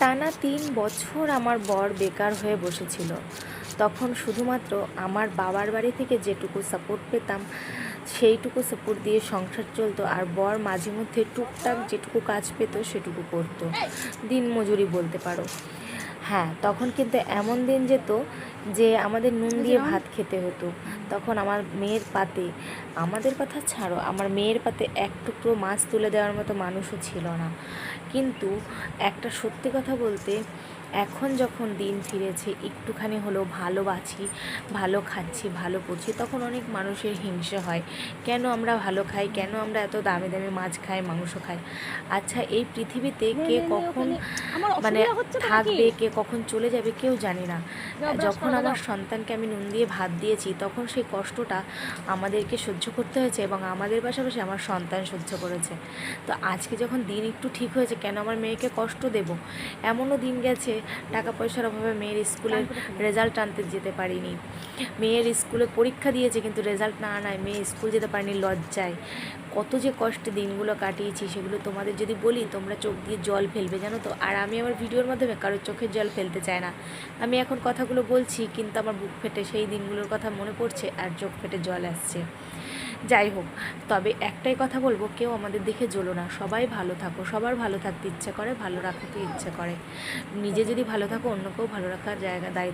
টানা তিন বছর আমার বর বেকার হয়ে বসেছিল। তখন শুধুমাত্র আমার বাবার বাড়ি থেকে যেটুকু সাপোর্ট পেতাম সেইটুকু সাপোর্ট দিয়ে সংসার চলতো আর বর মাঝে মধ্যে টুকটাক যেটুকু কাজ পেতো সেটুকু করতো। দিন মজুরি বলতে পারো। হ্যাঁ তখন কিন্তু এমন দিন যেত যে আমাদের নুন দিয়ে ভাত খেতে হতো। তখন আমার মেয়ের পাতে আমাদের কথা ছাড়ো আমার মেয়ের পাতে এক টুকরো মাছ তুলে দেওয়ার মতো মানুষও ছিল না। কিন্তু একটা সত্যি কথা বলতে এখন যখন দিন ফিরেছে একটুখানি হলেও ভালো বাছি ভালো খাচ্ছি ভালো পড়ছি তখন অনেক মানুষের হিংসে হয়। কেন আমরা ভালো খাই? কেন আমরা এত দামি দামি মাছ খাই মাংস খাই? আচ্ছা এই পৃথিবীতে কে কখন মানে থাকবে কে কখন চলে যাবে কেউ জানি না। যখন আমার সন্তানকে আমি নুন দিয়ে ভাত দিয়েছি তখন সেই কষ্টটা আমাদেরকে সহ্য করতে হয়েছে এবং আমাদের পাশাপাশি আমার সন্তান সহ্য করেছে। তো আজকে যখন দিন একটু ঠিক হয়েছে কেন? আমার মেয়েকে কষ্ট দেব। এমনও দিন গেছে টাকা পয়সার অভাবে মেয়ের স্কুলের রেজাল্ট আনতে যেতে পারিনি। মেয়ের স্কুলে পরীক্ষা দিয়েছে কিন্তু রেজাল্ট না আনায় মেয়ে স্কুল যেতে পারেনি লজ্জায়। কত যে কষ্টে দিনগুলো কাটিয়েছি সেগুলো তোমাদের যদি বলি তোমরা চোখ দিয়ে জল ফেলবে জানো তো? আর আমি আমার ভিডিওর মাধ্যমে কারোর চোখের জল ফেলতে চাই না। আমি এখন কথাগুলো বলছি কিন্তু আমার বুক ফেটে সেই দিনগুলোর কথা মনে পড়ছে আর চোখ ফেটে জল আসছে। যাই হোক, তবে একটাই কথা বলব, কেউ আমাদের দেখে জ্বলো না। সবাই ভালো থাকো, সবার ভালো থাকতে ইচ্ছে করে, ভালো রাখতে ইচ্ছে করে। নিজে যদি ভালো থাকো অন্যকেও ভালো রাখার জায়গা, দায়িত্ব